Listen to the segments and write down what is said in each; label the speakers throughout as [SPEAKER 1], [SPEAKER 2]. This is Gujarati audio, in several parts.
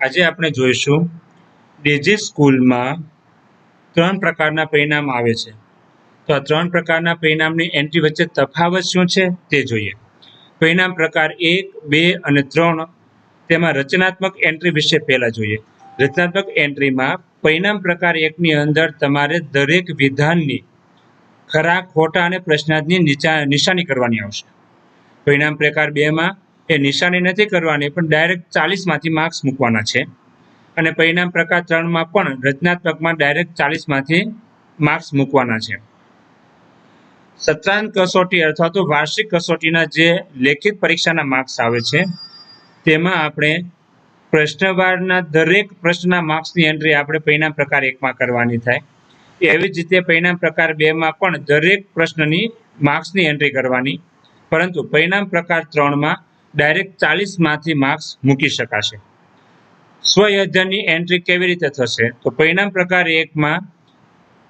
[SPEAKER 1] આજે આપણે જોઈશું ડીજી સ્કૂલમાં ત્રણ પ્રકારના પરિણામ આવે છે. તો આ ત્રણ પ્રકારના પરિણામની એન્ટ્રી વચ્ચે તફાવત શું છે તે જોઈએ. પરિણામ પ્રકાર એક, બે અને ત્રણ તેમાં રચનાત્મક એન્ટ્રી વિશે પહેલાં જોઈએ. રચનાત્મક એન્ટ્રીમાં પરિણામ પ્રકાર એકની અંદર તમારે દરેક વિધાનની ખરા, ખોટા અને પ્રશ્નાર્થની નિશાની કરવાની આવશે. પરિણામ પ્રકાર બેમાં એ નિશાની નથી કરવાની, પણ ડાયરેક્ટ ચાલીસમાંથી માર્ક્સ મૂકવાના છે. અને પરિણામ પ્રકાર ત્રણમાં પણ રચનાત્મકમાં ડાયરેક્ટ ચાલીસમાંથી માર્ક્સ મૂકવાના છે. સત્રાંત કસોટી અથવા તો વાર્ષિક કસોટીના જે લેખિત પરીક્ષાના માર્ક્સ આવે છે, તેમાં આપણે પ્રશ્નવારના દરેક પ્રશ્નના માર્ક્સની એન્ટ્રી આપણે પરિણામ પ્રકાર એકમાં કરવાની થાય. એવી જ રીતે પરિણામ પ્રકાર બેમાં પણ દરેક પ્રશ્નની માર્ક્સની એન્ટ્રી કરવાની. પરંતુ પરિણામ પ્રકાર ત્રણમાં ડાયરેક્ટ ચાલીસમાંથી માર્ક્સ મૂકી શકાશે. સ્વયધ્યનની એન્ટ્રી કેવી રીતે થશે? તો પરિણામ પ્રકાર એકમાં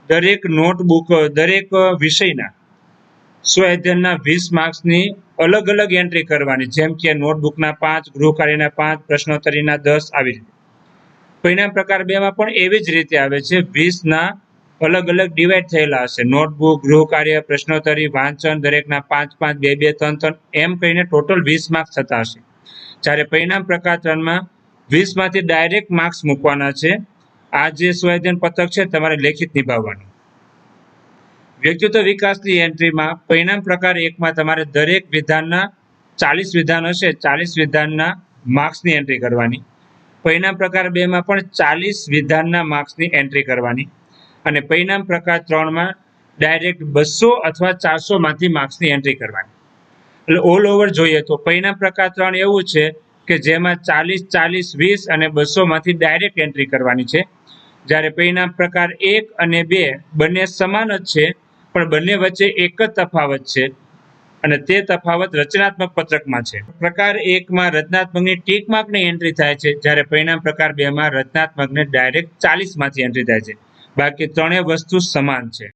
[SPEAKER 1] દરેક નોટબુક દરેક વિષયના સ્વઅધ્યયનના વીસ માર્ક્સની અલગ અલગ એન્ટ્રી કરવાની, જેમ કે નોટબુકના પાંચ, ગૃહકાર્યના પાંચ, પ્રશ્નોત્તરીના દસ, આવી રીતે. પરિણામ પ્રકાર બેમાં પણ એવી જ રીતે આવે છે. વીસના અલગ અલગ ડિવાઈડ થયેલા હશે. નોટબુક ગૃહ કાર્ય પ્રશ્નોત્તરી, વાંચન, દરેકના પાંચ પાંચ, બે બે, ત્રણ ત્રણ, એમ કહીને ટોટલ વીસ માર્ક્સ થતા હશે. જ્યારે પરિણામ પ્રકાર ત્રણમાં વીસમાંથી ડાયરેક્ટ માર્ક્સ મૂકવાના છે, આ જે સ્વયંજન પથક છે, તમારે લેખિત નિભાવવાનું. વ્યક્તિત્વ વિકાસની એન્ટ્રીમાં પરિણામ પ્રકાર એકમાં તમારે દરેક વિધાનના ચાલીસ વિધાન હશે. ચાલીસ વિધાનના માર્ક્સની એન્ટ્રી કરવાની. પરિણામ પ્રકાર બેમાં પણ ચાલીસ વિધાનના માર્ક્સની એન્ટ્રી કરવાની. અને પરિણામ પ્રકાર ત્રણમાં ડાયરેક્ટ બસો અથવા ચારસોમાંથી માર્ક્સની એન્ટ્રી કરવાની. એટલે ઓલ ઓવર જોઈએ તો પરિણામ પ્રકાર ત્રણ એવું છે કે જેમાં ચાલીસ ચાલીસ, વીસ અને બસોમાંથી ડાયરેક્ટ એન્ટ્રી કરવાની છે. જ્યારે પરિણામ પ્રકાર એક અને બે બંને સમાન જ છે, પણ બંને વચ્ચે એક જ તફાવત છે અને તે તફાવત રચનાત્મક પત્રકમાં છે. પ્રકાર એકમાં રચનાત્મકની ટીક માર્કની એન્ટ્રી થાય છે, જ્યારે પરિણામ પ્રકાર બેમાં રચનાત્મકને ડાયરેક્ટ ચાલીસમાંથી એન્ટ્રી થાય છે. બાકી ત્રણેય વસ્તુ સમાન છે.